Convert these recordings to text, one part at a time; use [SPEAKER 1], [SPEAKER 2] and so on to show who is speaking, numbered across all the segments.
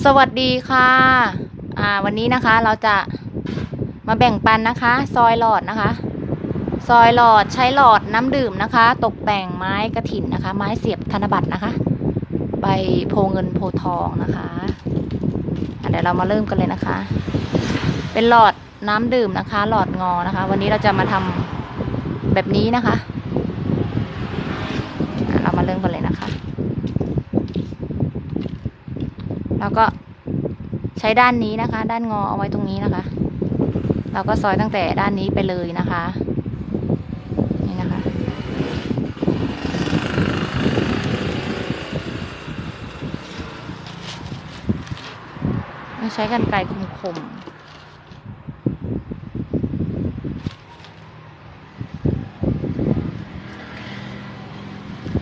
[SPEAKER 1] สวัสดีค่ะ อ่า วันนี้นะคะเราจะมาแบ่งปันนะคะ ซอยหลอดนะคะ ซอยหลอดใช้หลอดน้ำดื่มนะคะ ตกแต่งไม้กระถินนะคะ ไม้เสียบธนบัตรนะคะ ใบโพเงินโพทองนะคะะเดี๋ยวเรามาเริ่มกันเลยนะคะ เป็นหลอดน้ำดื่มนะคะ หลอดงอนะคะ วันนี้เราจะมาทำแบบนี้นะคะะเรามาเริ่มกันเลยนะคะ แล้วก็ใช้ด้านนี้นะคะ ด้านงอเอาไว้ตรงนี้นะคะ เราก็ซอยตั้งแต่ด้านนี้ไปเลยนะคะนี่นะคะ ใช้กันไกรคมๆ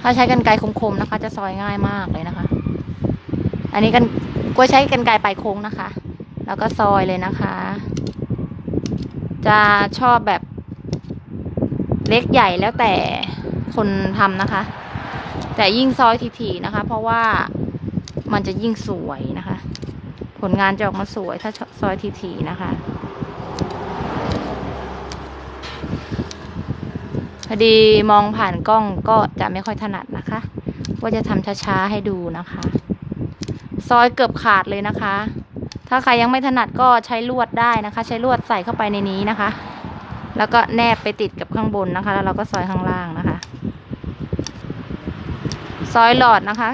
[SPEAKER 1] ถ้าใช้กันไกรคมๆนะคะ จะซอยง่ายมากเลยนะคะ อันนี้กัน ล้วยใช้กันไกรปลายโค้งนะคะ แล้วก็ซอยเลยนะคะ จะชอบแบบเล็กใหญ่แล้วแต่คนทำนะคะ แต่ยิ่งซอยถี่ๆนะคะ เพราะว่ามันจะยิ่งสวยนะคะ ผลงานจะออกมาสวยถ้าซอยถี่ๆนะคะพอดีมองผ่านกล้องก็จะไม่ค่อยถนัดนะคะ ว่าจะทำช้าๆให้ดูนะคะ ซอยเกือบขาดเลยนะคะ ถ้าใครยังไม่ถนัดก็ใช้ลวดได้นะคะ ใช้ลวดใส่เข้าไปในนี้นะคะ แล้วก็แนบไปติดกับข้างบนนะคะ แล้วเราก็ซอยข้างล่างนะคะ ซอยหลอดนะคะ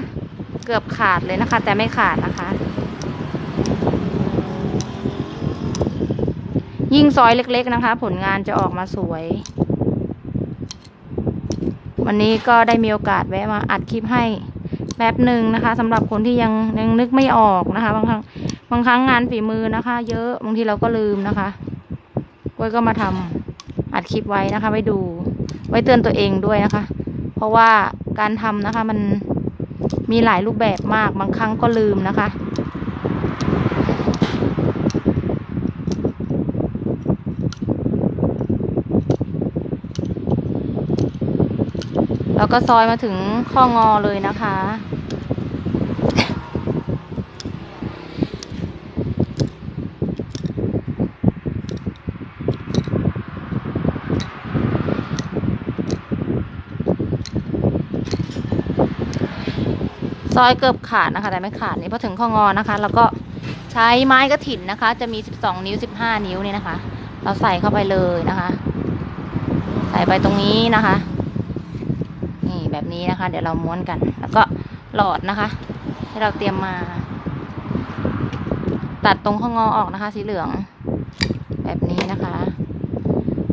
[SPEAKER 1] เกือบขาดเลยนะคะ แต่ไม่ขาดนะคะ ยิ่งซอยเล็กๆนะคะ ผลงานจะออกมาสวยวันนี้ก็ได้มีโอกาสแวะมาอัดคลิปให้ แป๊บหนึ่งนะคะสำหรับคนที่ยังยังนึกไม่ออกนะคะ บางครั้งบางครั้งงานฝีมือนะคะ เยอะบางทีเราก็ลืมนะคะกล้วยก็มาทำอัดคลิปไว้นะคะไว้ดู ไว้เตือนตัวเองด้วยนะคะ เพราะว่าการทำนะคะมันมีหลายรูปแบบมากบางครั้งก็ลืมนะคะ แล้วก็ซอยมาถึงข้องอเลยนะคะ ซอยเกือบขาดนะคะ แต่ไม่ขาดนี่พอถึงข้องอนะคะ แล้วก็ใช้ไม้กระถิ่นนะคะ จะมี 12 นิ้ว 15 นิ้วนี่นะคะ เราใส่เข้าไปเลยนะคะ ใส่ไปตรงนี้นะคะ บนี้นะคะ เดี๋ยวเราม้วนกัน แล้วก็หลอดนะคะ ที่เราเตรียมมา ตัดตรงข้องอออกนะคะ สีเหลือง แบบนี้นะคะ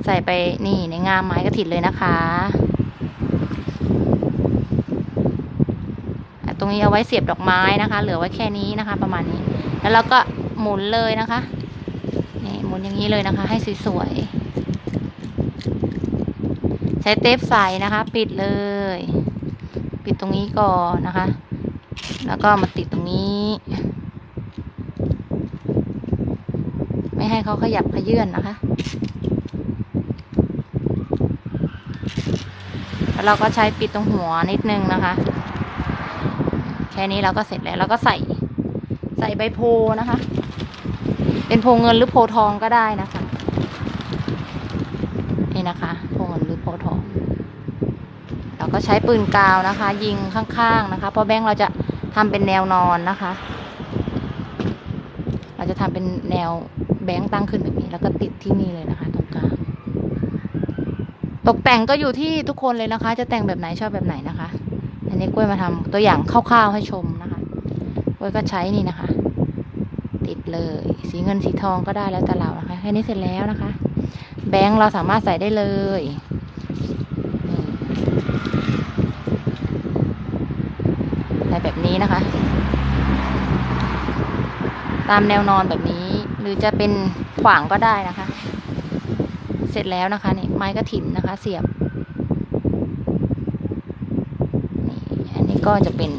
[SPEAKER 1] ใส่ไปนี่ในงามไม้กระถิ่นเลยนะคะอะตรงนี้เอาไว้เสียบดอกไม้นะคะ เหลือไว้แค่นี้นะคะ ประมาณนี้ แล้วเราก็หมุนเลยนะคะนี่หมุนอย่างนี้เลยนะคะ ให้สวยๆ ใช้เทปใสนะคะ ปิดเลย ปิดตรงนี้ก่อนนะคะ แล้วก็มาติดตรงนี้ ไม่ให้เขาขยับขยื่นนะคะแล้วเราก็ใช้ปิดตรงหัวนิดนึงนะคะ แค่นี้เราก็เสร็จแล้วเราก็ใส่ใส่ใบโพนะคะ เป็นโพเงินหรือโพทองก็ได้นะคะ นี่นะคะโพเงินหรือโพทอง เรา ก็ใช้ปืนกาวนะคะ ยิงข้างๆนะคะ เพราะแบงค์เราจะทำเป็นแนวนอนนะคะ เราจะทำเป็นแนวแบงค์ตั้งขึ้นแบบนี้ แล้วก็ติดที่นี่เลยนะคะ ตรงกลางตกแต่งก็อยู่ที่ทุกคนเลยนะคะ จะแต่งแบบไหนชอบแบบไหนนะคะ อันนี้กล้วยมาทำตัวอย่างคร่าวๆให้ชมนะคะกล้วยก็ใช้นี่นะคะ ติดเลยสีเงินสีทองก็ได้แล้วแต่เรานะคะแค่นี้เสร็จแล้วนะคะ แบงค์เราสามารถใส่ได้เลยนี่ใส่แบบนี้นะคะ ตามแนวนอนแบบนี้ หรือจะเป็นขวางก็ได้นะคะ เสร็จแล้วนะคะนี่ไม้กระถินนะคะ เสียบนี่อันนี้ก็จะเป็น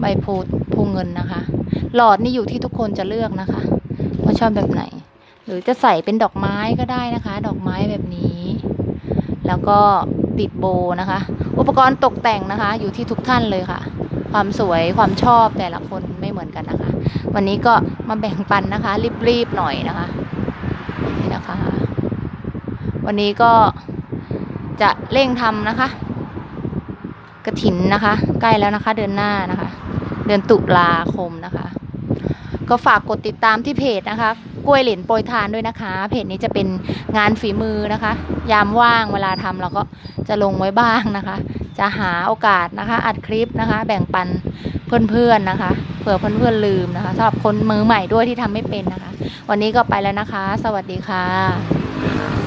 [SPEAKER 1] ใบโพธิ์โพเงินนะคะ หลอดนี่อยู่ที่ทุกคนจะเลือกนะคะว่าชอบแบบไหน หรือจะใส่เป็นดอกไม้ก็ได้นะคะ ดอกไม้แบบนี้ แล้วก็ติดโบนะคะ อุปกรณ์ตกแต่งนะคะ อยู่ที่ทุกท่านเลยค่ะ ความสวยความชอบแต่ละคนไเหมือนกันนะคะ วันนี้ก็มาแบ่งปันนะคะ รีบๆหน่อยนะคะนี่นะคะ วันนี้ก็จะเร่งทำนะคะ กระถินนะคะ ใกล้แล้วนะคะ เดือนหน้านะคะ เดือนตุลาคมนะคะ ก็ฝากกดติดตามที่เพจนะคะกล้วยเหรียญโปรยทานด้วยนะคะ เพจนี้จะเป็นงานฝีมือนะคะ ยามว่างเวลาทำเราก็จะลงไว้บ้างนะคะ จะหาโอกาสนะคะ อัดคลิปนะคะ แบ่งปันเพื่อนๆนะคะ เผื่อเพื่อนๆลืมนะคะสำหรับคนมือใหม่ด้วยที่ทำไม่เป็นนะคะ วันนี้ก็ไปแล้วนะคะ สวัสดีค่ะ